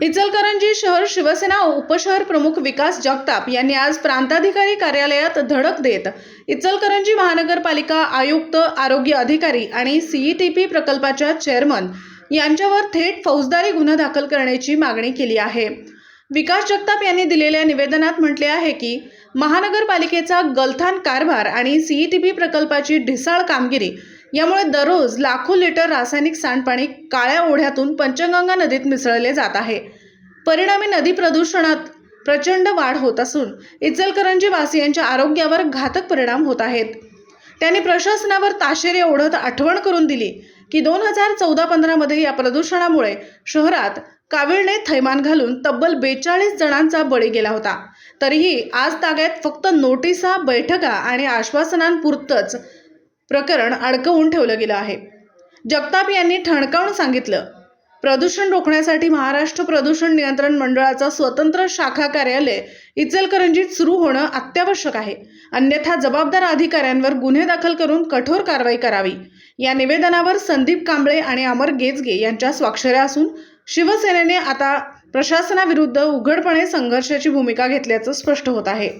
इचलकरंजी शहर शिवसेना उपशहर प्रमुख विकास जगताप यांनी आज प्रांताधिकारी कार्यालयात धडक देत इचलकरंजी महानगरपालिका आयुक्त आरोग्य अधिकारी आणि सीईटीपी प्रकल्पाच्या चेअरमन यांच्यावर थेट फौजदारी गुन्हा दाखल करण्याची मागणी केली आहे. विकास जगताप यांनी दिलेल्या निवेदनात म्हटले आहे की महानगरपालिकेचा गलथान कारभार आणि सीईटीपी प्रकल्पाची ढिसाळ कामगिरी यामुळे दररोज लाखो लिटर रासायनिक सांडपाणी काळ्या ओढ्यातून पंचगंगा नदीत मिसळले जात आहे. परिणामी नदी प्रदूषणात प्रचंड वाढ होत असून इचलकरंजी वासियांच्या आरोग्यावर घातक परिणाम होत आहेत. त्यांनी प्रशासनावर ताशेरे ओढत आठवण करून दिली की दोन हजार चौदा पंधरामध्ये या प्रदूषणामुळे शहरात काविळने थैमान घालून तब्बल बेचाळीस जणांचा बळी गेला होता. तरीही आज ताग्यात फक्त नोटिसा बैठका आणि आश्वासनांपुरतंच प्रकरण अडकवून ठेवलं गेलं आहे. जगताप यांनी ठणकावून सांगितलं प्रदूषण रोखण्यासाठी महाराष्ट्र प्रदूषण नियंत्रण मंडळाचं स्वतंत्र शाखा कार्यालय इचलकरंजीत सुरू होणं अत्यावश्यक आहे. अन्यथा जबाबदार अधिकाऱ्यांवर गुन्हे दाखल करून कठोर कारवाई करावी. या निवेदनावर संदीप कांबळे आणि अमर गेजगे यांच्या स्वाक्षऱ्या असून शिवसेनेने आता प्रशासनाविरुद्ध उघडपणे संघर्षाची भूमिका घेतल्याचं स्पष्ट होत आहे.